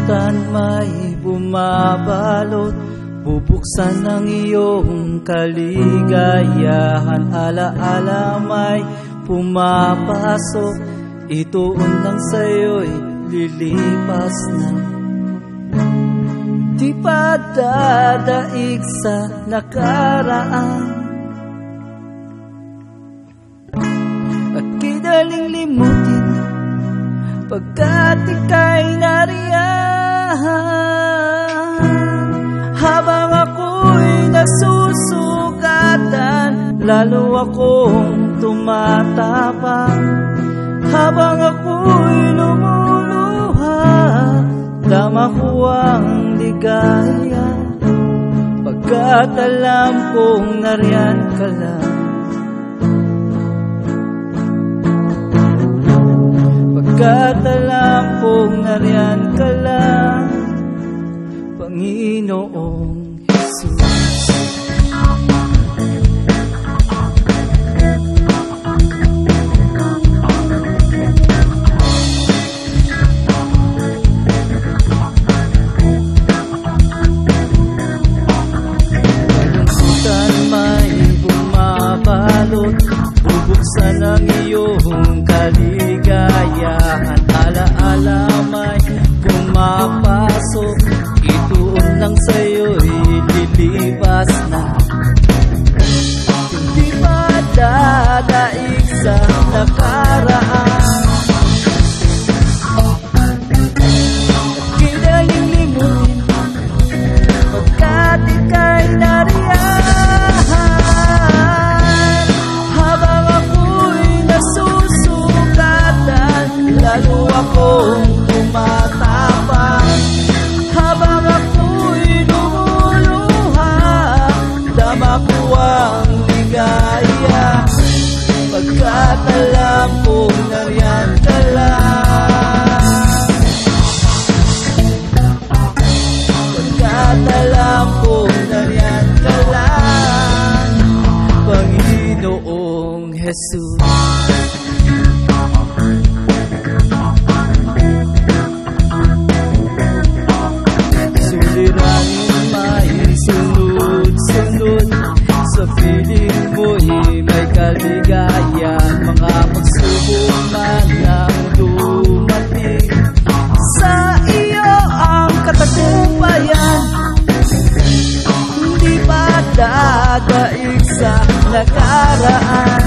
Kalungkutan may bumabalot. Bubuksan ang iyong kaligayahan. Alaala may pumapasok. Ituon lang sa'yo'y lilipas na. Di pa dadaig sa nakaraan. At kidaling limutin Pagkat ika'y nariyan Habang ako'y nasusugatan Lalo akong tumatapang Habang ako'y lumuluha Dama ko ang ligaya. Pagkat alam kong nariyan ka lang. Pagkat alam kong nariyan ka lang Panginoong lilipas na. Hindi pa dadaig sa nakaraan? Kidaling limutin Pagkat ika'y nariyan Habang ako'y nasusugatan Lalo akong tumatapang Dama ko ang ligaya. Pagkat alam kong nariyan ka lang Pagkat alam kong nariyan ka lang Panginoong Jesus mo'y may kaligaya Mga pagsubok man ang dumating. Sa iyo ang katagumpayan. Hindi pa dadaig sa nakaraan